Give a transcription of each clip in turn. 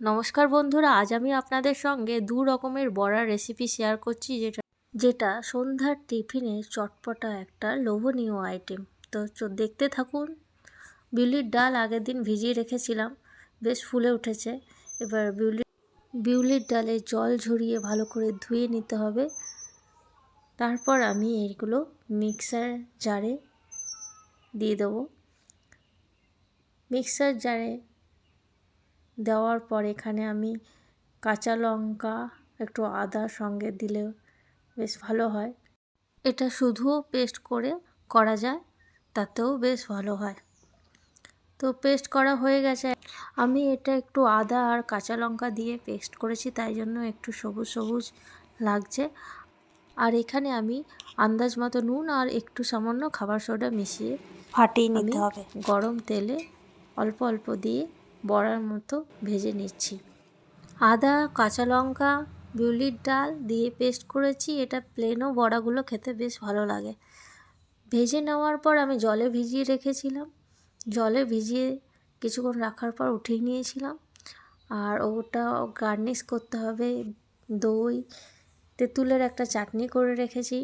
নমস্কার বন্ধুরা, আজ আমি আপনাদের সঙ্গে দু রকমের বড়ার রেসিপি শেয়ার করছি, যেটা যেটা সন্ধ্যার টিফিনে চটপটা একটা লোভনীয় আইটেম তো দেখতে থাকুন। বিউলির ডাল আগের দিন ভিজিয়ে রেখেছিলাম, বেশ ফুলে উঠেছে। এবার বিউলি বিউলির ডালে জল ঝরিয়ে ভালো করে ধুয়ে নিতে হবে। তারপর আমি এইগুলো মিক্সার জারে দিয়ে দেবো। মিক্সার জারে দেওয়ার পর এখানে আমি কাঁচা লঙ্কা একটু আদা সঙ্গে দিলে বেশ ভালো হয়। এটা শুধুও পেস্ট করে করা যায় তাতেও বেশ ভালো হয়। তো পেস্ট করা হয়ে গেছে। আমি এটা একটু আদা আর কাঁচা লঙ্কা দিয়ে পেস্ট করেছি তাই জন্য একটু সবুজ সবুজ লাগছে। আর এখানে আমি আন্দাজ মতো নুন আর একটু সামান্য খাবার সোডা মিশিয়ে ফাটিয়ে নিতে হবে। গরম তেলে অল্প অল্প দিয়ে বড়ার মতো ভেজে নিচ্ছি। আদা, কাঁচা লঙ্কা, বিউলির ডাল দিয়ে পেস্ট করেছি। এটা প্লেনও বড়াগুলো খেতে বেশ ভালো লাগে। ভেজে নেওয়ার পর আমি জলে ভিজিয়ে রেখেছিলাম। জলে ভিজিয়ে কিছুক্ষণ রাখার পর উঠিয়ে নিয়েছিলাম। আর ওটা গার্নিশ করতে হবে। দই, তেঁতুলের একটা চাটনি করে রেখেছি।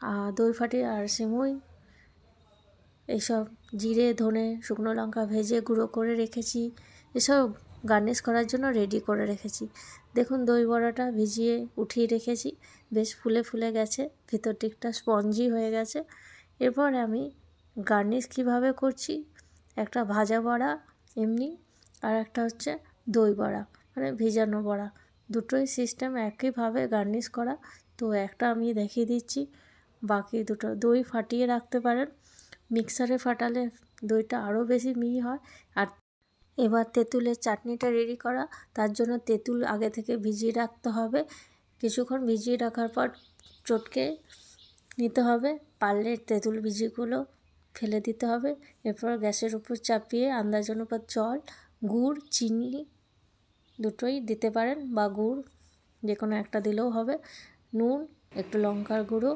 আর দই ফাটি আর সিমুই। এইসব জিরে, ধনে, শুকনো লঙ্কা ভেজে গুঁড়ো করে রেখেছি। এসব গার্নিশ করার জন্য রেডি করে রেখেছি। দেখুন, দই বড়াটা ভিজিয়ে উঠিয়ে রেখেছি। বেশ ফুলে ফুলে গেছে, ভিতর দিকটা স্পঞ্জি হয়ে গেছে। এরপর আমি গার্নিশ কীভাবে করছি? একটা ভাজা বড়া এমনি, আর একটা হচ্ছে দই বড়া মানে ভেজানো বড়া। দুটোই সিস্টেম একইভাবে গার্নিশ করা। তো একটা আমি দেখিয়ে দিচ্ছি, বাকি দুটো দই ফাটিয়ে রাখতে পারেন। মিক্সারে ফাটালে দইটা আরও বেশি মিহি হয়। আর এবার তেঁতুলের চাটনিটা রেডি করা। তার জন্য তেঁতুল আগে থেকে ভিজিয়ে রাখতে হবে। কিছুক্ষণ ভিজিয়ে রাখার পর চটকে নিতে হবে। পারলে তেঁতুল বীজগুলো ফেলে দিতে হবে। এরপর গ্যাসের উপর চাপিয়ে আন্দাজ অনুপাত জল, গুড়, চিনি দুটোই দিতে পারেন বা গুড় যে কোনো একটা দিলেও হবে। নুন একটু লঙ্কার গুঁড়ো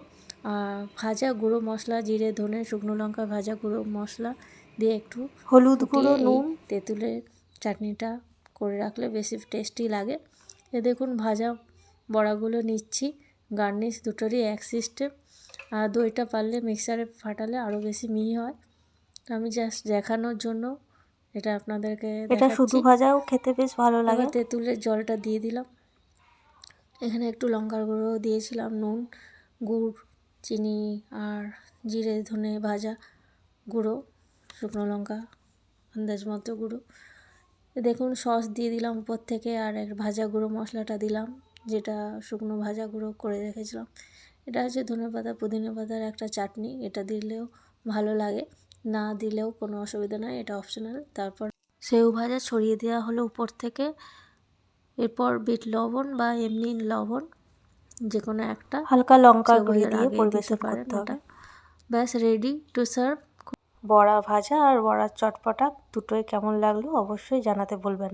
আর ভাজা গুঁড়ো মশলা জিরে ধনে শুকনো লঙ্কা ভাজা গুঁড়ো মশলা দিয়ে একটু হলুদ গুঁড়ো নুন। তেঁতুলের চাটনিটা করে রাখলে বেশি টেস্টি লাগে। এ দেখুন ভাজা বড়াগুলো নিচ্ছি গার্নিশ দুটোরই এক সিস্টেম। আর দইটা পারলে মিক্সারে ফাটালে আরও বেশি মিহি হয়। আমি জাস্ট দেখানোর জন্য এটা আপনাদেরকে এটা শুধু ভাজাও খেতে বেশ ভালো লাগে। তেঁতুলের জলটা দিয়ে দিলাম। এখানে একটু লঙ্কার গুঁড়ো দিয়েছিলাম, নুন, গুড়, চিনি আর জিরে, ধনে ভাজা গুঁড়ো, শুকনো লঙ্কা, আন্দাজ মতো গুঁড়ো। দেখুন, সস দিয়ে দিলাম উপর থেকে আর এক ভাজা গুঁড়ো মশলাটা দিলাম, যেটা শুকনো ভাজা গুঁড়ো করে রেখেছিলাম। এটা হচ্ছে ধনে পাতা, পুদিনা পাতার একটা চাটনি, এটা দিলেও ভালো লাগে, না দিলেও কোনো অসুবিধা নয় এটা অপশনাল তারপর সেউ ভাজা ছড়িয়ে দেওয়া হলো উপর থেকে। এরপর বিট লবণ বা এমনি লবণ যে কোনো একটা হালকা লঙ্কা গুঁড়ি দিয়ে পরিবেশন করতে হবে। ব্যাস রেডি টু সার্ভ বড়া ভাজা আর বড়ার চটপটা দুটোই কেমন লাগল অবশ্যই জানাতে বলবেন।